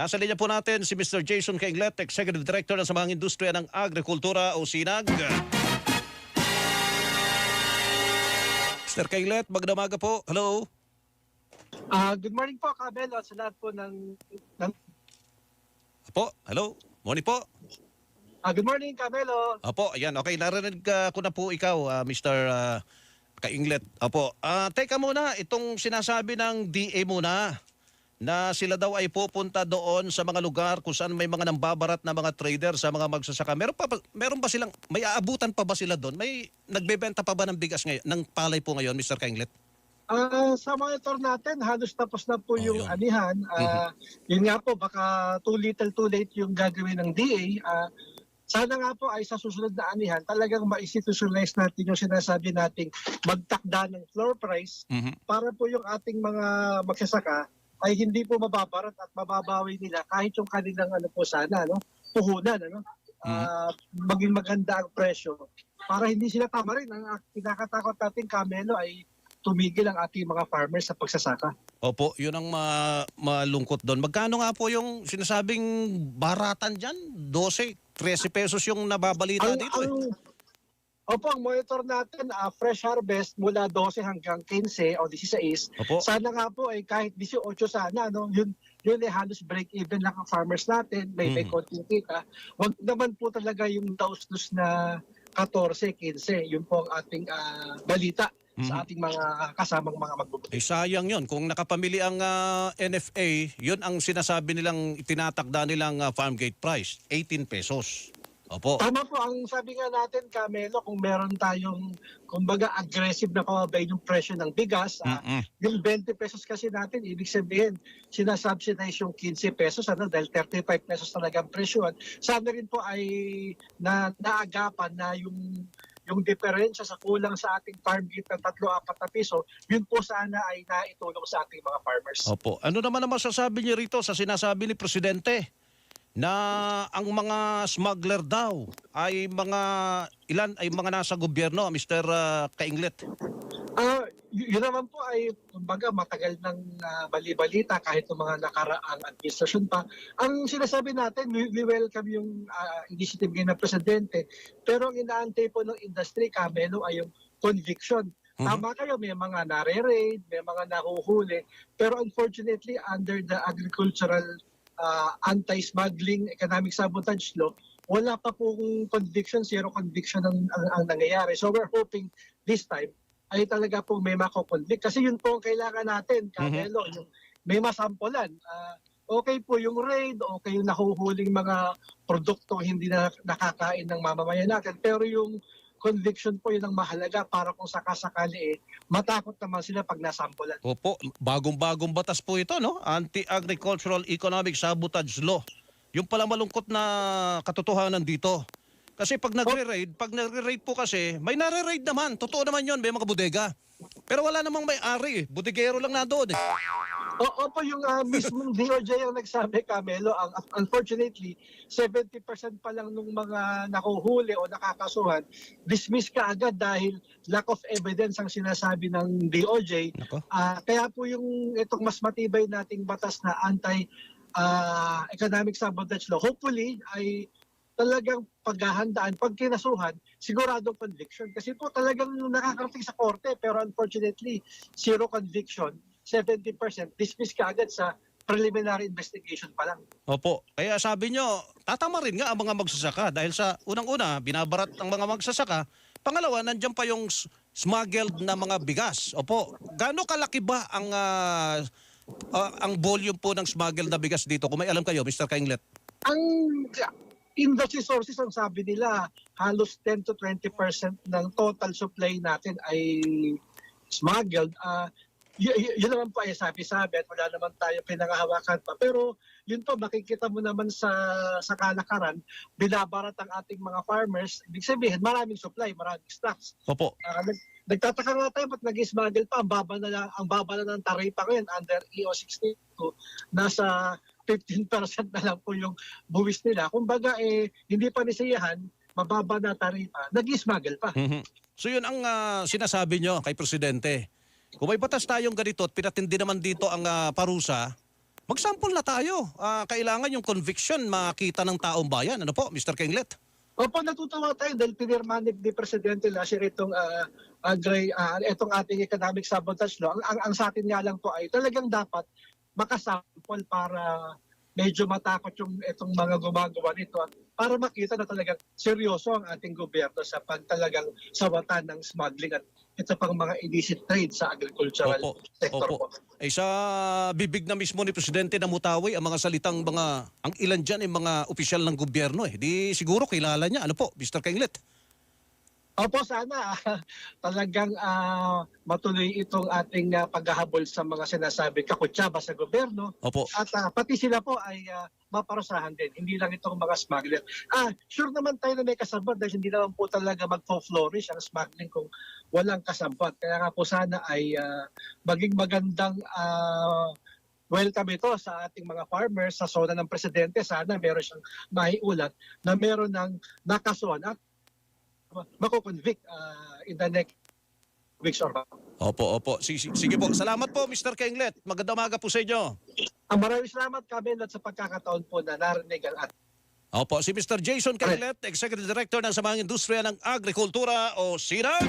Nasa linya po natin si Mr. Jason Kainglet, Executive Director ng Samahang Industriya ng Agrikultura o SINAG. Mr. Kainglet, magandang umaga po. Hello. Ah, good morning po, Kabel, sa lahat po ng... ng Apo, hello. Morning po. ah, good morning, Kabelo. Apo, ayan. Okay, narinig uh, ko na po ikaw, uh, Mr. Uh, Kainglet. Apo, ah, teka muna, itong sinasabi ng DA muna na sila daw ay pupunta doon sa mga lugar kung saan may mga nambabarat na mga trader sa mga magsasaka. Meron pa meron ba silang may aabutan pa ba sila doon? May nagbebenta pa ba ng bigas ngayon, ng palay po ngayon, Mr. Kainglet? Ah, sa monitor natin, halos tapos na po Oh, yung yun. anihan. Ah, Yun nga po, baka too little too late yung gagawin ng DA. Ah, sana nga po ay sa susunod na anihan, talagang ma-institutionalize natin yung sinasabi nating magtakda ng floor price Mhm. para po yung ating mga magsasaka ay hindi po mababarat at mababawi nila kahit yung kanilang ano po sana, no? puhunan, ano? Ah, maging maganda ang presyo para hindi sila tama rin. Ang ang kinakatakot natin, Camelo, ay tumigil ang ating mga farmers sa pagsasaka. Opo, yun ang ma- malungkot doon. Magkano nga po yung sinasabing baratan dyan? 12, 13 pesos yung nababalita Ang, dito eh. Opo, ang monitor natin, ah, fresh harvest mula 12 hanggang 15 o 16. Opo. Sana nga po ay kahit 18 sana, no? yun, yun ay halos break even lang ang farmers natin, may may Mhm. konting kita. Huwag naman po talaga yung daus-dus na 14, 15. Yun po ang ating ah, balita Mhm. sa ating mga kasamang mga magbubuti. Eh sayang yun. Kung nakapamili ang ah, NFA, yun ang sinasabi nilang tinatakda nilang ah, farm gate price, 18 pesos. Opo. Tama po, ang sabi nga natin, Camelo, kung meron tayong, kumbaga, aggressive na pababay ng presyo ng bigas, ah, Mm-mm. yung 20 pesos kasi natin, ibig sabihin, sinasubsidize yung 15 pesos, ano, dahil 35 pesos talagang presyo. Sana rin po ay na, naagapan na yung yung diferensya sa kulang sa ating farm gate ng 3-4 na piso, yun po sana ay naitulong sa ating mga farmers. Opo. Ano naman ang masasabi niyo rito sa sinasabi ni Presidente na ang mga smuggler daw ay mga ilan ay mga nasa gobyerno, Mr. ah, Kainglet. Ah, y- yun naman po ay kumbaga matagal ng ah, bali-balita kahit ng mga nakaraang administrasyon pa. Ang sinasabi natin, we, we welcome yung ah, initiative ngayon ng presidente. Pero ang inaantay po ng industry, Camelo, ay yung conviction. Mhm. Tama kayo, may mga nare-raid, may mga nahuhuli. Pero unfortunately, under the agricultural ah, anti-smuggling economic sabotage law, wala pa pong conviction, zero conviction ang, ang, ang nangyayari. So we're hoping this time ay talaga pong may mako-convict. Kasi yun po ang kailangan natin, Camelo, yung may masampulan. Ah, okay po yung raid, okay yung nahuhuling mga produktong hindi na nakakain ng mamamayan natin. Pero yung conviction po yun ang mahalaga para kung sakasakali eh, matakot naman sila pag nasampulan. Opo, bagong-bagong batas po ito, no? Anti-Agricultural Economic Sabotage Law. Yung pala malungkot na katotohanan dito. Kasi pag nagre-raid, pag nagre-raid po kasi, may nare-raid naman. Totoo naman yon may mga bodega. Pero wala namang may-ari. eh. Bodegero lang na doon. Eh. O, opo, yung uh, mismong DOJ ang nagsabi, Camelo, ang, unfortunately, 70% pa lang nung mga nakuhuli o nakakasuhan, dismiss ka agad dahil lack of evidence ang sinasabi ng DOJ. Nako. Ah, kaya po yung itong mas matibay nating batas na anti ah, economic sabotage law, hopefully ay talagang paghahandaan, pag kinasuhan, siguradong conviction. Kasi po talagang nakakarating sa korte, pero unfortunately, zero conviction, 70%, dismiss ka agad sa preliminary investigation pa lang. Opo. Kaya sabi nyo, tatama rin nga ang mga magsasaka dahil sa unang-una, binabarat ang mga magsasaka. Pangalawa, nandiyan pa yung smuggled na mga bigas. Opo. Gaano kalaki ba ang ah, ah, ang volume po ng smuggled na bigas dito? Kung may alam kayo, Mr. Kainglet. Ang industry sources, ang sabi nila, halos 10 to 20% ng total supply natin ay smuggled. Ah, y- yun naman po ay sabi-sabi at wala naman tayo pinangahawakan pa. Pero yun po, makikita mo naman sa, sa kalakaran, binabarat ang ating mga farmers. Ibig sabihin, maraming supply, maraming stocks. Opo. Ah, nag- nagtataka nga tayo ba't nag-smuggle pa. Ang baba na, lang- ang baba na ng taripa ngayon under EO 62. Nasa 15% na lang po yung buwis nila. Kumbaga, eh, hindi pa nisiyahan, mababa na taripa, nag-smuggle pa. Mhm. So yun ang ah, sinasabi nyo kay Presidente. Kung may batas tayong ganito at pinatindi naman dito ang ah, parusa, Magsample na tayo. Ah, kailangan yung conviction makita ng taong bayan. Ano po, Mr. Kinglet? Opo, natutuwa tayo dahil pinirma ni Presidente last year itong, ah, ah, gray, ah, itong ating economic sabotage law. Ang, ang, ang sa atin nga lang po ay talagang dapat makasample para medyo matakot yung itong mga gumagawa nito at para makita na talagang seryoso ang ating gobyerno sa pagtalagang sawatan ng smuggling at ito pang mga illicit trade sa agricultural Opo, sector opo. po. Ay sa bibig na mismo ni Presidente na mutawi ang mga salitang mga, ang ilan dyan ay mga opisyal ng gobyerno eh. Di siguro kilala niya. Ano po, Mr. Kinglet? Opo, sana talagang ah, matuloy itong ating ah, paghahabol sa mga sinasabi kakutsaba sa gobyerno Opo. at ah, pati sila po ay ah, maparusahan din. Hindi lang itong mga smuggler. Ah, sure naman tayo na may kasabot dahil hindi naman po talaga magfo-flourish ang smuggling kung walang kasabot. Kaya nga po sana ay ah, maging magandang ah, welcome ito sa ating mga farmers sa zona ng presidente. Sana meron siyang maiulat na meron ng nakasuhan at mako-convict ah, in the next weeks or months. Opo, opo. Sige, sige po. Salamat po, Mr. Kinglet. Magandang umaga po sa inyo. Ang maraming salamat, Kamil, at sa pagkakataon po na narinig ang ating Opo, si Mr. Jason Kinglet, Executive Director ng Samahang Industriya ng Agrikultura o SINAG.